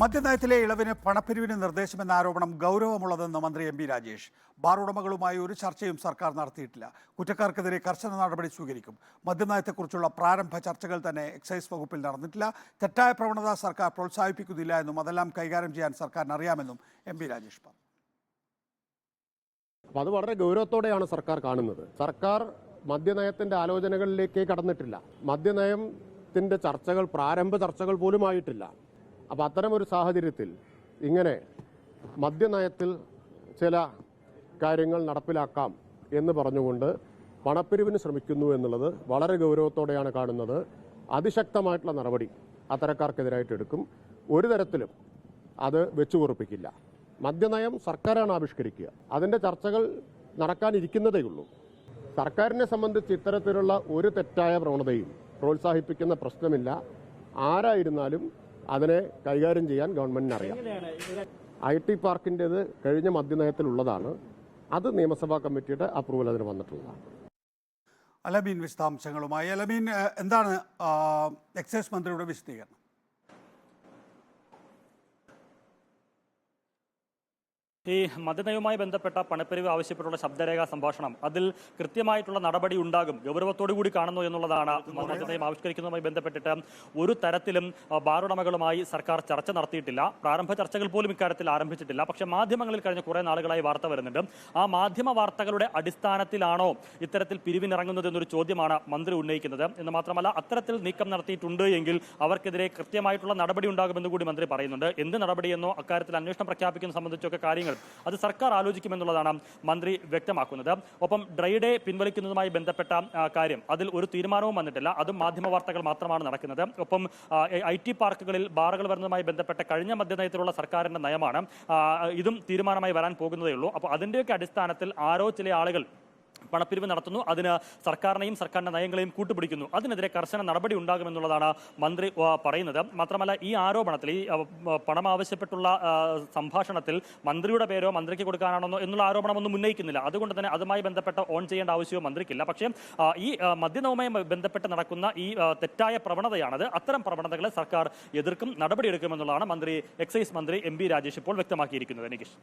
മദ്യനയത്തിലെ ഇളവിന് പണപ്പിരിവിന് നിർദ്ദേശമെന്ന ആരോപണം ഗൗരവമുള്ളതെന്ന് മന്ത്രി എം പി രാജേഷ്. ബാർ ഉടമകളുമായി ഒരു ചർച്ചയും സർക്കാർ നടത്തിയിട്ടില്ല. കുറ്റക്കാർക്കെതിരെ കർശന നടപടി സ്വീകരിക്കും. മദ്യനയത്തെക്കുറിച്ചുള്ള പ്രാരംഭ ചർച്ചകൾ തന്നെ എക്സൈസ് വകുപ്പിൽ നടന്നിട്ടില്ല. തെറ്റായ പ്രവണത സർക്കാർ പ്രോത്സാഹിപ്പിക്കുന്നില്ല എന്നും അതെല്ലാം കൈകാര്യം ചെയ്യാൻ സർക്കാരിന് അറിയാമെന്നും എം പി രാജേഷ് പറഞ്ഞു. അപ്പോൾ അത് വളരെ ഗൗരവത്തോടെയാണ് സർക്കാർ കാണുന്നത്. സർക്കാർ മദ്യനയത്തിന്റെ ആലോചനകളിലേക്ക് കടന്നിട്ടില്ല. മദ്യനയത്തിന്റെ ചർച്ചകൾ പ്രാരംഭ ചർച്ചകൾ പോലും ആയിട്ടില്ല അപ്പം അത്തരമൊരു സാഹചര്യത്തിൽ ഇങ്ങനെ മദ്യനയത്തിൽ ചില കാര്യങ്ങൾ നടപ്പിലാക്കാം എന്ന് പറഞ്ഞുകൊണ്ട് പണപ്പിരിവിന് ശ്രമിക്കുന്നു എന്നുള്ളത് വളരെ ഗൗരവത്തോടെയാണ് കാണുന്നത്. അതിശക്തമായിട്ടുള്ള നടപടി അത്തരക്കാർക്കെതിരായിട്ട് എടുക്കും. ഒരു തരത്തിലും അത് വെച്ചുപൊറുപ്പിക്കില്ല. മദ്യനയം സർക്കാരാണ് ആവിഷ്കരിക്കുക. അതിന്റെ ചർച്ചകൾ നടക്കാനിരിക്കുന്നതേ ഉള്ളൂ സർക്കാരിനെ സംബന്ധിച്ച് ഇത്തരത്തിലുള്ള ഒരു തെറ്റായ പ്രവണതയും പ്രോത്സാഹിപ്പിക്കുന്ന പ്രശ്നമില്ല. ആരായിരുന്നാലും അതിനെ കൈകാര്യം ചെയ്യാൻ ഗവൺമെന്റിന് അറിയാം. ഐ ടി പാർക്കിന്റെത് കഴിഞ്ഞ മദ്യനയത്തിലുള്ളതാണ് അത് നിയമസഭാ കമ്മിറ്റിയുടെ അപ്രൂവൽ അതിന് വന്നിട്ടുള്ളതാണ്. അലമീൻ വിശദാംശങ്ങളുമായി. അലമീൻ എന്താണ് എക്സൈസ് മന്ത്രിയുടെ വിശദീകരണം? ഈ മദ്യനയവുമായി ബന്ധപ്പെട്ട പണപ്പിരിവ് ആവശ്യപ്പെട്ടുള്ള ശബ്ദരേഖ സംഭാഷണം അതിൽ കൃത്യമായിട്ടുള്ള നടപടി ഉണ്ടാകും. ഗൗരവത്തോടു കൂടി കാണുന്നു എന്നുള്ളതാണ് മദ്യനയം ആവിഷ്കരിക്കുന്നതുമായി ബന്ധപ്പെട്ടിട്ട് ഒരു തരത്തിലും ബാറുടമകളുമായി സർക്കാർ ചർച്ച നടത്തിയിട്ടില്ല. പ്രാരംഭ ചർച്ചകൾ പോലും ഇക്കാര്യത്തിൽ ആരംഭിച്ചിട്ടില്ല. പക്ഷേ മാധ്യമങ്ങളിൽ കഴിഞ്ഞ കുറേ നാളുകളായി വാർത്ത വരുന്നുണ്ട്. ആ മാധ്യമ വാർത്തകളുടെ അടിസ്ഥാനത്തിലാണോ ഇത്തരത്തിൽ പിരിവിനിറങ്ങുന്നത് എന്നൊരു ചോദ്യമാണ് മന്ത്രി ഉന്നയിക്കുന്നത്. എന്ന് മാത്രമല്ല അത്തരത്തിൽ നീക്കം നടത്തിയിട്ടുണ്ട് എങ്കിൽ അവർക്കെതിരെ കൃത്യമായിട്ടുള്ള നടപടി ഉണ്ടാകുമെന്ന് കൂടി മന്ത്രി പറയുന്നുണ്ട്. എന്ത് നടപടിയെന്നോ അക്കാര്യത്തിൽ അന്വേഷണം പ്രഖ്യാപിക്കുന്ന സംബന്ധിച്ചൊക്കെ കാര്യങ്ങൾ അത് സർക്കാർ ആലോചിക്കുമെന്നുള്ളതാണ് മന്ത്രി വ്യക്തമാക്കുന്നത്. ഒപ്പം ഡ്രൈ ഡേ പിൻവലിക്കുന്നതുമായി ബന്ധപ്പെട്ട കാര്യം അതിൽ ഒരു തീരുമാനവും വന്നിട്ടില്ല. അതും മാധ്യമ വാർത്തകൾ മാത്രമാണ് നടക്കുന്നത്. ഒപ്പം ഐ ടി പാർക്കുകളിൽ ബാറുകൾ വരുന്നതുമായി ബന്ധപ്പെട്ട കഴിഞ്ഞ മദ്യനയത്തിലുള്ള സർക്കാരിന്റെ നയമാണ് ഇതും തീരുമാനമായി വരാൻ പോകുന്നതേ ഉള്ളൂ അപ്പോൾ അതിന്റെയൊക്കെ അടിസ്ഥാനത്തിൽ ആരോ ചില ആളുകൾ പണപ്പിരിവ് നടത്തുന്നു. അതിന് സർക്കാരിനെയും സർക്കാരിന്റെ നയങ്ങളെയും കൂട്ടുപിടിക്കുന്നു. അതിനെതിരെ കർശന നടപടി ഉണ്ടാകുമെന്നുള്ളതാണ് മന്ത്രി പറയുന്നത്. മാത്രമല്ല ഈ ആരോപണത്തിൽ ഈ പണം ആവശ്യപ്പെട്ടുള്ള സംഭാഷണത്തിൽ മന്ത്രിയുടെ പേരോ മന്ത്രിക്ക് കൊടുക്കാനാണെന്നോ എന്നുള്ള ആരോപണമൊന്നും ഉന്നയിക്കുന്നില്ല. അതുകൊണ്ട് തന്നെ അതുമായി ബന്ധപ്പെട്ട ഓൺ ചെയ്യേണ്ട ആവശ്യവും മന്ത്രിക്കില്ല. പക്ഷേ ഈ മദ്യനവുമായി ബന്ധപ്പെട്ട് നടക്കുന്ന ഈ തെറ്റായ പ്രവണതയാണത്. അത്തരം പ്രവണതകളെ സർക്കാർ എതിർക്കും നടപടിയെടുക്കുമെന്നുള്ളതാണ് മന്ത്രി എക്സൈസ് മന്ത്രി എം രാജേഷ് ഇപ്പോൾ വ്യക്തമാക്കിയിരിക്കുന്നത്. നികേഷ്.